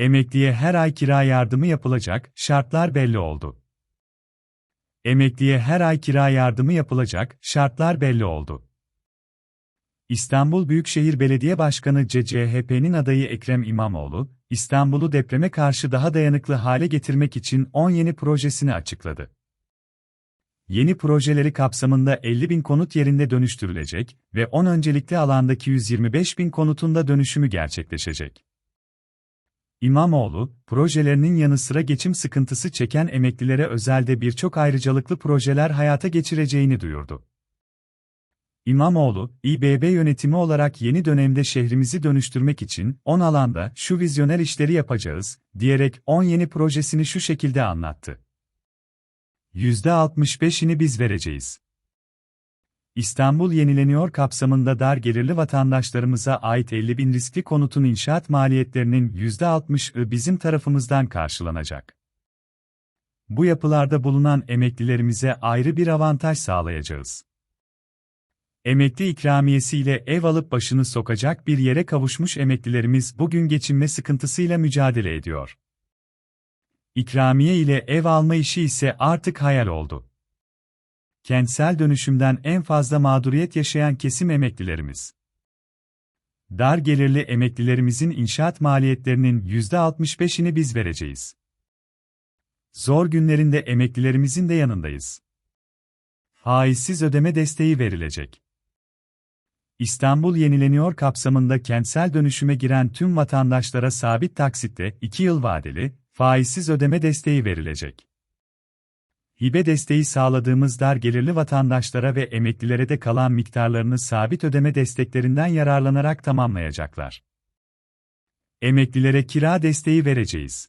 Emekliye her ay kira yardımı yapılacak, şartlar belli oldu. Emekliye her ay kira yardımı yapılacak, şartlar belli oldu. İstanbul Büyükşehir Belediye Başkanı CHP'nin adayı Ekrem İmamoğlu, İstanbul'u depreme karşı daha dayanıklı hale getirmek için 10 yeni projesini açıkladı. Yeni projeleri kapsamında 50 bin konut yerinde dönüştürülecek ve 10 öncelikli alandaki 125 bin konutunda dönüşümü gerçekleşecek. İmamoğlu, projelerinin yanı sıra geçim sıkıntısı çeken emeklilere özelde birçok ayrıcalıklı projeler hayata geçireceğini duyurdu. İmamoğlu, İBB yönetimi olarak yeni dönemde şehrimizi dönüştürmek için 10 alanda şu vizyoner işleri yapacağız, diyerek 10 yeni projesini şu şekilde anlattı. %65'ini biz vereceğiz. İstanbul yenileniyor kapsamında dar gelirli vatandaşlarımıza ait 50 bin riskli konutun inşaat maliyetlerinin %60'ı bizim tarafımızdan karşılanacak. Bu yapılarda bulunan emeklilerimize ayrı bir avantaj sağlayacağız. Emekli ikramiyesiyle ev alıp başını sokacak bir yere kavuşmuş emeklilerimiz bugün geçinme sıkıntısıyla mücadele ediyor. İkramiye ile ev alma işi ise artık hayal oldu. Kentsel dönüşümden en fazla mağduriyet yaşayan kesim emeklilerimiz. Dar gelirli emeklilerimizin inşaat maliyetlerinin %65'ini biz vereceğiz. Zor günlerinde emeklilerimizin de yanındayız. Faizsiz ödeme desteği verilecek. İstanbul yenileniyor kapsamında kentsel dönüşüme giren tüm vatandaşlara sabit taksitte 2 yıl vadeli, faizsiz ödeme desteği verilecek. Hibe desteği sağladığımız dar gelirli vatandaşlara ve emeklilere de kalan miktarlarını sabit ödeme desteklerinden yararlanarak tamamlayacaklar. Emeklilere kira desteği vereceğiz.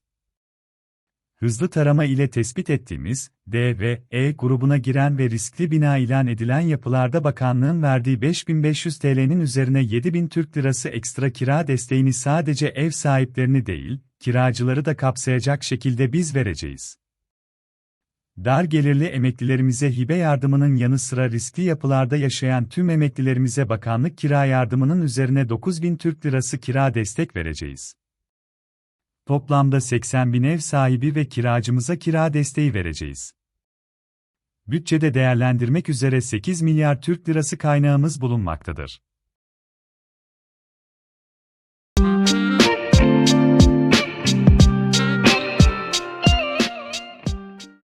Hızlı tarama ile tespit ettiğimiz D ve E grubuna giren ve riskli bina ilan edilen yapılarda bakanlığın verdiği 5500 TL'nin üzerine 7000 Türk Lirası ekstra kira desteğini sadece ev sahiplerini değil, kiracıları da kapsayacak şekilde biz vereceğiz. Dar gelirli emeklilerimize hibe yardımının yanı sıra riskli yapılarda yaşayan tüm emeklilerimize bakanlık kira yardımının üzerine 9000 Türk Lirası kira destek vereceğiz. Toplamda 80 bin ev sahibi ve kiracımıza kira desteği vereceğiz. Bütçede değerlendirmek üzere 8 milyar Türk Lirası kaynağımız bulunmaktadır.